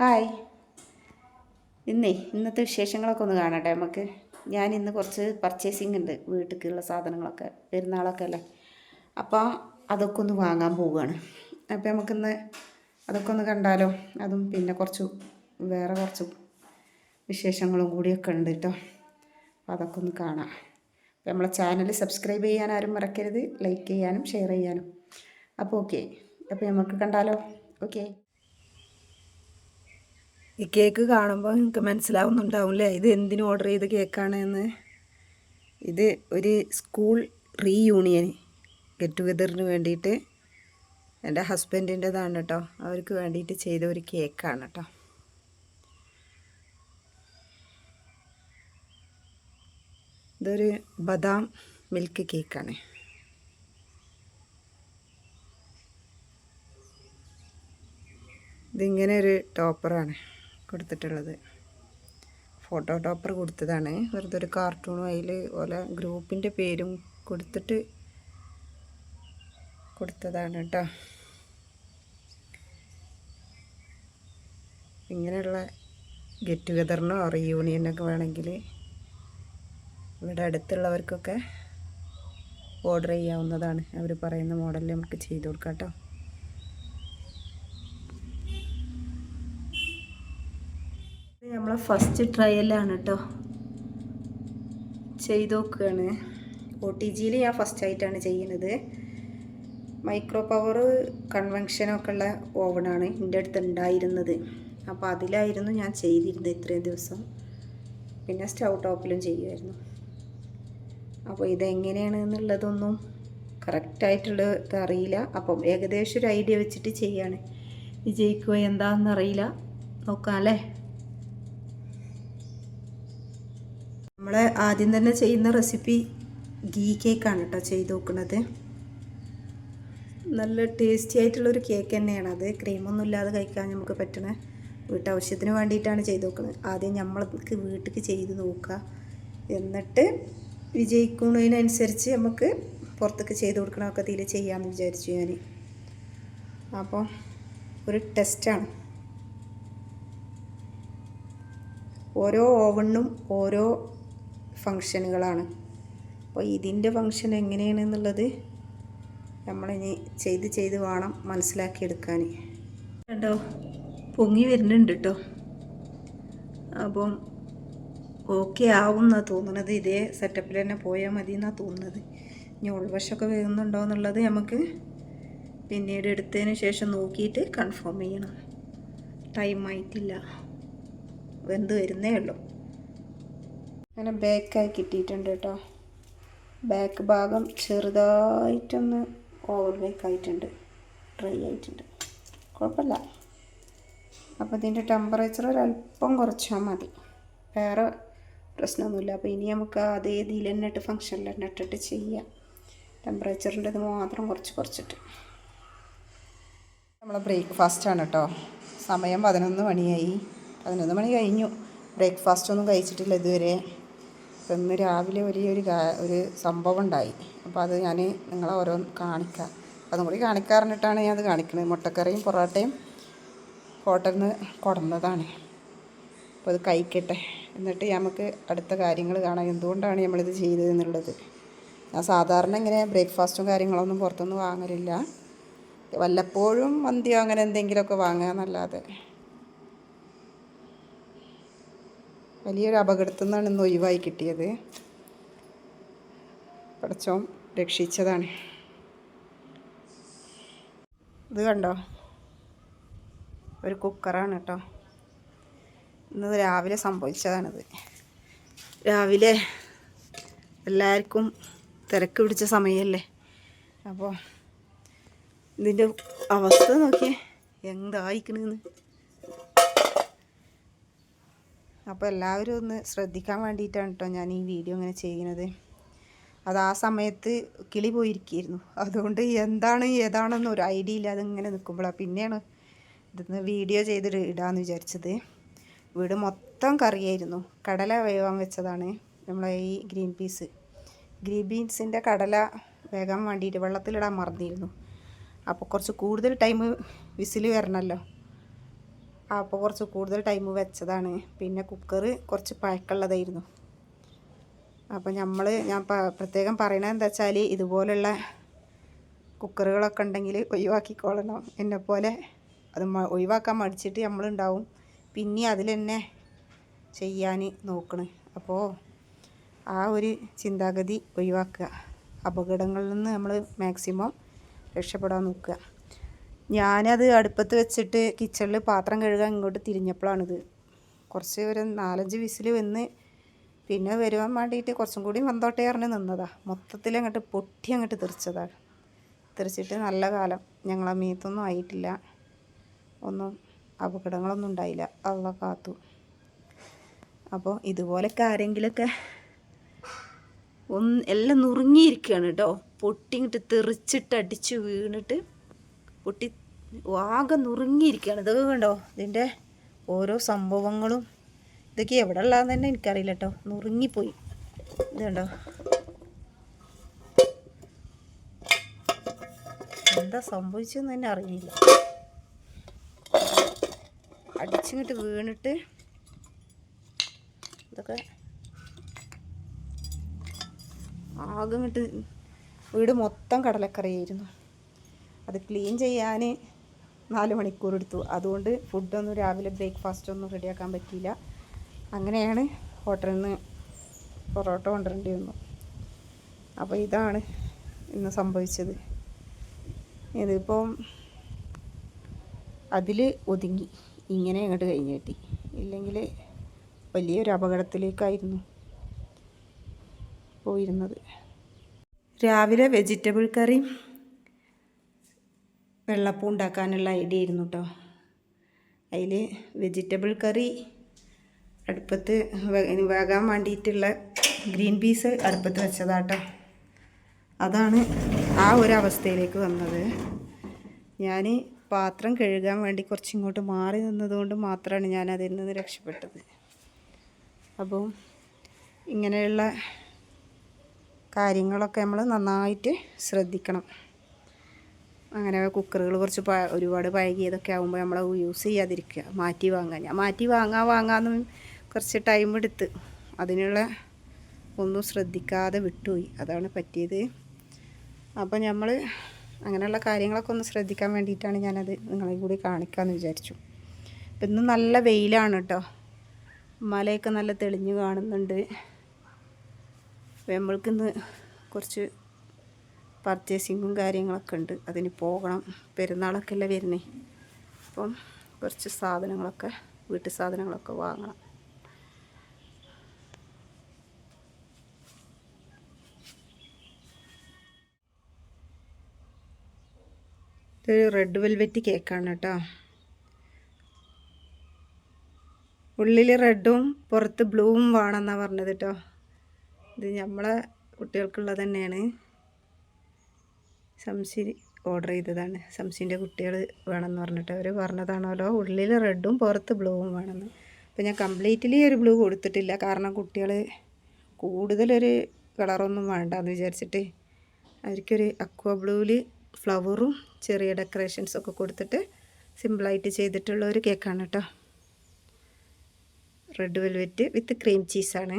Hi. ഇന്നേ ഇന്നത്തെ വിശേഷങ്ങളൊക്കെ ഒന്ന് കാണട്ടെ നമുക്ക്. ഞാൻ ഇന്ന് കുറച്ച് പർച്ചേസിംഗ് ഉണ്ട് വീട്ടിലേക്കുള്ള സാധനങ്ങളൊക്കെ പെരുന്നാളൊക്കെ അല്ലേ? അപ്പോൾ അതൊക്കെ ഒന്ന് വാങ്ങാൻ പോവുകയാണ് അപ്പോൾ നമുക്കിന്ന് അതൊക്കെ ഒന്ന് കണ്ടാലോ? അതും പിന്നെ കുറച്ച് വേറെ കുറച്ച് വിശേഷങ്ങളും കൂടിയൊക്കെ ഉണ്ട് കേട്ടോ അപ്പോൾ അതൊക്കെ ഒന്ന് കാണാം. അപ്പോൾ നമ്മളെ ചാനൽ സബ്സ്ക്രൈബ് ചെയ്യാൻ ആരും മറക്കരുത് ലൈക്ക് ചെയ്യാനും ഷെയർ ചെയ്യാനും. അപ്പോൾ ഓക്കെ അപ്പോൾ നമുക്ക് കണ്ടാലോ? ഓക്കെ ഈ കേക്ക് കാണുമ്പോൾ നിങ്ങൾക്ക് മനസ്സിലാവുന്നുണ്ടാവില്ലേ? ഇത് എന്തിനു ഓർഡർ ചെയ്ത കേക്കാണ് എന്ന് ഇത് ഒരു സ്കൂൾ റീയൂണിയൻ ഗെറ്റ് ടുഗദറിന് വേണ്ടിയിട്ട് എന്റെ ഹസ്ബൻഡിന്റെതാണ് കേട്ടോ അവർക്ക് വേണ്ടിയിട്ട് ചെയ്ത ഒരു കേക്കാണ് കേട്ടോ ഇതൊരു ബദാം മിൽക്ക് കേക്കാണ്. ഇതിങ്ങനെ ഒരു ടോപ്പറാണ്. കൊടുത്തിട്ടുള്ളത്. ഫോട്ടോ ടോപ്പർ കൊടുത്തതാണ്. വെറുതെ ഒരു കാർട്ടൂണും അതിൽ ഓലെ ഗ്രൂപ്പിന്റെ പേരും കൊടുത്തിട്ട് കൊടുത്തതാണ് കേട്ടോ ഇങ്ങനെയുള്ള ഗെറ്റ് ടുഗദറിനോ റീയൂണിയനൊക്കെ വേണമെങ്കിൽ ഇവിടെ അടുത്തുള്ളവർക്കൊക്കെ ഓർഡർ ചെയ്യാവുന്നതാണ്. അവർ പറയുന്ന മോഡലിൽ നമുക്ക് ചെയ്ത് കൊടുക്കാം കേട്ടോ ഇത് നമ്മളെ ഫസ്റ്റ് ട്രയലാണ് കേട്ടോ ചെയ്ത് നോക്കുകയാണ് ഒ ടി ജിയിൽ ഞാൻ ഫസ്റ്റ് ആയിട്ടാണ് ചെയ്യുന്നത്. മൈക്രോ പവർ കൺവെൻഷനൊക്കെ ഉള്ള ഓവനാണ് എന്റെ അടുത്ത് ഉണ്ടായിരുന്നത് അപ്പോൾ അതിലായിരുന്നു ഞാൻ ചെയ്തിരുന്നത് ഇത്രയും ദിവസം. പിന്നെ സ്റ്റൗ ടോപ്പിലും ചെയ്യുമായിരുന്നു അപ്പോൾ ഇതെങ്ങനെയാണ് എന്നുള്ളതൊന്നും കറക്റ്റായിട്ടുള്ളത് അറിയില്ല. അപ്പം ഏകദേശം ഒരു ഐഡിയ വെച്ചിട്ട് ചെയ്യാണ്. വിജയിക്കുക എന്താണെന്നറിയില്ല നോക്കാം അല്ലേ? നമ്മൾ ആദ്യം തന്നെ ചെയ്യുന്ന റെസിപ്പി ഗീ കേക്കാണ് കേട്ടോ ചെയ്ത് നോക്കുന്നത്. നല്ല ടേസ്റ്റി ആയിട്ടുള്ളൊരു കേക്ക് തന്നെയാണ് അത്. ക്രീമൊന്നും ഇല്ലാതെ കഴിക്കാൻ നമുക്ക് പറ്റണ വീട്ടാവശ്യത്തിന് വേണ്ടിയിട്ടാണ് ചെയ്ത് നോക്കുന്നത് ആദ്യം നമ്മൾക്ക് വീട്ടിലേക്ക് ചെയ്ത് നോക്കുക എന്നിട്ട് വിജയിക്കുന്നതിനനുസരിച്ച് നമുക്ക് പുറത്തേക്ക് ചെയ്ത് കൊടുക്കണമൊക്കെ തീരെ ചെയ്യാമെന്ന് വിചാരിച്ചു ഞാൻ അപ്പോൾ ഒരു ടെസ്റ്റാണ് ഓരോ ഓവണിനും ഓരോ ഫങ്ഷനുകളാണ് അപ്പോൾ ഇതിന്റെ ഫങ്ഷൻ എങ്ങനെയാണെന്നുള്ളത് നമ്മളിനി ചെയ്ത് ചെയ്ത് വേണം മനസ്സിലാക്കിയെടുക്കാൻ. കേട്ടോ പൊങ്ങി വരുന്നുണ്ട് കേട്ടോ. അപ്പം ഓക്കെ ആവും എന്നാണ് തോന്നുന്നത് ഇതേ സെറ്റപ്പിൽ തന്നെ പോയാൽ മതി എന്നാണ് തോന്നുന്നത് ഇനി ഉൾവശമൊക്കെ വരുന്നുണ്ടോ എന്നുള്ളത് നമുക്ക് പിന്നീട് എടുത്തതിന് ശേഷം നോക്കിയിട്ട് കൺഫേം ചെയ്യണം. ടൈം ആയിട്ടില്ല. വെന്ത് വരുന്നേ ഉള്ളൂ. അങ്ങനെ ബേക്കായി കിട്ടിയിട്ടുണ്ട് കേട്ടോ ബാക്ക് ഭാഗം ചെറുതായിട്ടൊന്ന് ഓവർ ബേക്ക് ആയിട്ടുണ്ട്. ഡ്രൈ ആയിട്ടുണ്ട്. കുഴപ്പമില്ല. അപ്പോൾ ഇതിന്റെ ടെമ്പറേച്ചർ ഒരല്പം കുറച്ചാൽ മതി. വേറെ പ്രശ്നമൊന്നുമില്ല. അപ്പോൾ ഇനി നമുക്ക് അതേ ഇതിൽ തന്നെ ഇട്ട് ഫംഗ്ഷനിൽ തന്നെ ഇട്ടിട്ട് ചെയ്യാം. ടെമ്പറേച്ചറിന്റെ ഇത് മാത്രം കുറച്ച് കുറച്ചിട്ട്. നമ്മളെ ബ്രേക്ക്ഫാസ്റ്റാണ് കേട്ടോ സമയം പതിനൊന്ന് മണിയായി. പതിനൊന്ന് മണി കഴിഞ്ഞു. ബ്രേക്ക്ഫാസ്റ്റ് ഒന്നും കഴിച്ചിട്ടില്ല ഇതുവരെ. അപ്പം ഇന്ന് രാവിലെ വലിയൊരു ഒരു സംഭവം ഉണ്ടായി. അപ്പോൾ അത് ഞാൻ നിങ്ങളെ ഓരോ കാണിക്കാം. അതും കൂടി കാണിക്കാറിഞ്ഞിട്ടാണ് ഞാൻ അത് കാണിക്കുന്നത് മുട്ടക്കറിയും പൊറോട്ടയും ഹോട്ടലിൽ നിന്ന് കൊടന്നതാണ് അപ്പോൾ അത് കഴിക്കട്ടെ. എന്നിട്ട് നമുക്ക് അടുത്ത കാര്യങ്ങൾ കാണാം. എന്തുകൊണ്ടാണ് നമ്മളിത് ചെയ്തത് എന്നുള്ളത്. ഞാൻ സാധാരണ ഇങ്ങനെ ബ്രേക്ക്ഫാസ്റ്റും കാര്യങ്ങളൊന്നും പുറത്തുനിന്ന് വാങ്ങലില്ല. വല്ലപ്പോഴും മന്തിയോ അങ്ങനെ എന്തെങ്കിലുമൊക്കെ വാങ്ങുക എന്നല്ലാതെ. വലിയൊരു അപകടത്തിൽ നിന്നാണ് ഇന്ന് ഒഴിവായി കിട്ടിയത്. പടച്ചോം രക്ഷിച്ചതാണ്. ഇത് കണ്ടോ? ഒരു കുക്കറാണ് കേട്ടോ. ഇന്ന് രാവിലെ സംഭവിച്ചതാണിത്. രാവിലെ എല്ലാവർക്കും തിരക്ക് പിടിച്ച സമയമല്ലേ? അപ്പോൾ ഇതിന്റെ അവസ്ഥ നോക്കിയേ. എന്തായിക്കണെന്ന് അപ്പോൾ എല്ലാവരും ഒന്ന് ശ്രദ്ധിക്കാൻ വേണ്ടിയിട്ടാണ് കേട്ടോ ഞാൻ ഈ വീഡിയോ ഇങ്ങനെ ചെയ്യുന്നത്. അത് ആ സമയത്ത് കിളി പോയിരിക്കുകയായിരുന്നു. അതുകൊണ്ട് എന്താണ് ഏതാണെന്ന് ഒരു ഐഡിയ ഇല്ലാതെ ഇങ്ങനെ നിൽക്കുമ്പോഴാണ് പിന്നെയാണ് ഇതൊന്ന് വീഡിയോ ചെയ്തിട്ട് ഇടാമെന്ന് വിചാരിച്ചത്. വീട് മൊത്തം കറിയായിരുന്നു. കടല വേവാൻ വെച്ചതാണ് നമ്മളെ ഈ ഗ്രീൻ പീസ്. ഗ്രീൻ ബീൻസിന്റെ കടല വേകാൻ വേണ്ടിയിട്ട് വെള്ളത്തിലിടാൻ മറന്നിരുന്നു. അപ്പോൾ കുറച്ച് കൂടുതൽ ടൈം വിസിൽ വരണമല്ലോ. അപ്പോൾ കുറച്ച് കൂടുതൽ ടൈം വെച്ചതാണ്. പിന്നെ കുക്കർ കുറച്ച് പഴക്കമുള്ളതായിരുന്നു അപ്പോൾ നമ്മൾ ഞാൻ പ്രത്യേകം പറയണത് എന്താ വെച്ചാൽ ഇതുപോലുള്ള കുക്കറുകളൊക്കെ ഉണ്ടെങ്കിൽ ഒഴിവാക്കിക്കോളണം. എന്നെപ്പോലെ അത് ഒഴിവാക്കാൻ മടിച്ചിട്ട് നമ്മളുണ്ടാവും പിന്നെ അതിൽ തന്നെ ചെയ്യാൻ നോക്കണ്. അപ്പോൾ ആ ഒരു ചിന്താഗതി ഒഴിവാക്കുക. അപകടങ്ങളിൽ നിന്ന് നമ്മൾ മാക്സിമം രക്ഷപ്പെടാൻ നോക്കുക. ഞാനത് അടുപ്പത്ത് വെച്ചിട്ട് കിച്ചണിൽ പാത്രം കഴുകാൻ ഇങ്ങോട്ട് തിരിഞ്ഞപ്പോഴാണിത്. കുറച്ച് ഒരു നാലഞ്ച് വിസിൽ വന്ന് പിന്നെ വരുവാൻ വേണ്ടിയിട്ട് കുറച്ചും കൂടി വന്നോട്ടെ പറഞ്ഞ് നിന്നതാ. മൊത്തത്തിൽ അങ്ങോട്ട് പൊട്ടി അങ്ങോട്ട് തെറിച്ചതാണ് തെറിച്ചിട്ട് നല്ല കാലം. ഞങ്ങളെ മീത്തൊന്നും ആയിട്ടില്ല. ഒന്നും അപകടങ്ങളൊന്നും ഉണ്ടായില്ല. അള്ള കാത്തു. അപ്പോൾ ഇതുപോലൊക്കെ ആരെങ്കിലുമൊക്കെ ഒന്ന് എല്ലാം നുറുങ്ങിയിരിക്കുകയാണ് കേട്ടോ. പൊട്ടിങ്ങിട്ട് തെറിച്ചിട്ട് അടിച്ച് വീണിട്ട് പൊട്ടി ആകെ നുറുങ്ങിയിരിക്കുകയാണ്. ഇതൊക്കെ കണ്ടോ? ഇതിന്റെ ഓരോ സംഭവങ്ങളും. ഇതൊക്കെ എവിടെ ഉള്ളതെന്ന് തന്നെ എനിക്കറിയില്ല കേട്ടോ. നുറുങ്ങിപ്പോയി. ഇത് കണ്ടോ? എന്താ സംഭവിച്ചെന്ന് തന്നെ അറിയില്ല. അടിച്ചിങ്ങോട്ട് വീണിട്ട് ഇതൊക്കെ ആകെ ഇങ്ങോട്ട് വീട് മൊത്തം കടലക്കറിയായിരുന്നു. അത് ക്ലീൻ ചെയ്യാൻ നാല് മണിക്കൂർ എടുത്തു. അതുകൊണ്ട് ഫുഡൊന്നും രാവിലെ ബ്രേക്ക്ഫാസ്റ്റ് ഒന്നും റെഡിയാക്കാൻ പറ്റിയില്ല. അങ്ങനെയാണ് ഹോട്ടലിൽ നിന്ന് പൊറോട്ട കൊണ്ടുവരേണ്ടി വന്നു. അപ്പോൾ ഇതാണ് ഇന്ന് സംഭവിച്ചത്. ഇതിപ്പം അതിൽ ഒതുങ്ങി. ഇങ്ങനെ അങ്ങോട്ട് കഴിഞ്ഞ് കിട്ടി. ഇല്ലെങ്കിൽ വലിയൊരു അപകടത്തിലേക്കായിരുന്നു പോയിരുന്നത്. രാവിലെ വെജിറ്റബിൾ കറി വെള്ളപ്പം ഉണ്ടാക്കാനുള്ള ഐഡിയ ആയിരുന്നു കേട്ടോ അതിൽ വെജിറ്റബിൾ കറി അടുപ്പത്ത് വേകാൻ വേണ്ടിയിട്ടുള്ള ഗ്രീൻ പീസ് അടുപ്പത്ത് വെച്ചതാട്ടോ. അതാണ് ആ ഒരു അവസ്ഥയിലേക്ക് വന്നത്. ഞാൻ പാത്രം കഴുകാൻ വേണ്ടി കുറച്ച് ഇങ്ങോട്ട് മാറി നിന്നതുകൊണ്ട് മാത്രമാണ് ഞാൻ അതിൽ നിന്ന് രക്ഷപ്പെട്ടത്. അപ്പോൾ ഇങ്ങനെയുള്ള കാര്യങ്ങളൊക്കെ നമ്മൾ നന്നായിട്ട് ശ്രദ്ധിക്കണം. അങ്ങനെ കുക്കറുകൾ കുറച്ച് പ ഒരുപാട് പഴകിയതൊക്കെ ആകുമ്പോൾ നമ്മൾ യൂസ് ചെയ്യാതിരിക്കുക. മാറ്റി വാങ്ങാൻ. ഞാൻ മാറ്റി വാങ്ങാൻ വാങ്ങാമെന്ന് കുറച്ച് ടൈം എടുത്ത് അതിനുള്ള ഒന്നും ശ്രദ്ധിക്കാതെ വിട്ടുപോയി. അതാണ് പറ്റിയത്. അപ്പോൾ നമ്മൾ അങ്ങനെയുള്ള കാര്യങ്ങളൊക്കെ ഒന്ന് ശ്രദ്ധിക്കാൻ വേണ്ടിയിട്ടാണ് ഞാനത് നിങ്ങളെ കൂടി കാണിക്കാമെന്ന് വിചാരിച്ചു. ഇപ്പം ഇന്ന് നല്ല വെയിലാണ് കേട്ടോ മലയൊക്കെ നല്ല തെളിഞ്ഞു കാണുന്നുണ്ട്. നമ്മൾക്കിന്ന് കുറച്ച് പർച്ചേസിങ്ങും കാര്യങ്ങളൊക്കെ ഉണ്ട്. അതിന് പോകണം. പെരുന്നാളൊക്കെ അല്ലേ വരുന്നേ? അപ്പം കുറച്ച് സാധനങ്ങളൊക്കെ വീട്ടു സാധനങ്ങളൊക്കെ വാങ്ങണം. ഇതൊരു റെഡ് വെൽവെറ്റ് കേക്കാണ് കേട്ടോ. ഉള്ളിൽ റെഡും പുറത്ത് ബ്ലൂവും വേണമെന്നാണ് പറഞ്ഞത് കേട്ടോ. ഇത് നമ്മളെ കുട്ടികൾക്കുള്ളത് തന്നെയാണ്. സംശി ഓർഡർ ചെയ്തതാണ്. സംശിന്റെ കുട്ടികൾ വേണമെന്ന് പറഞ്ഞിട്ട്. അവർ പറഞ്ഞതാണല്ലോ ഉള്ളിൽ റെഡും പുറത്ത് ബ്ലൂവും വേണമെന്ന്. അപ്പോൾ ഞാൻ കംപ്ലീറ്റ്ലി ഒരു ബ്ലൂ കൊടുത്തിട്ടില്ല. കാരണം കുട്ടികൾ കൂടുതലൊരു കളറൊന്നും വേണ്ട എന്ന് വിചാരിച്ചിട്ട് അവർക്കൊരു അക്വ ബ്ലൂവിൽ ഫ്ലവറും ചെറിയ ഡെക്കറേഷൻസൊക്കെ കൊടുത്തിട്ട് സിമ്പിളായിട്ട് ചെയ്തിട്ടുള്ള ഒരു കേക്കാണ് കേട്ടോ റെഡ് വെൽവെറ്റ് വിത്ത് ക്രീം ചീസാണ്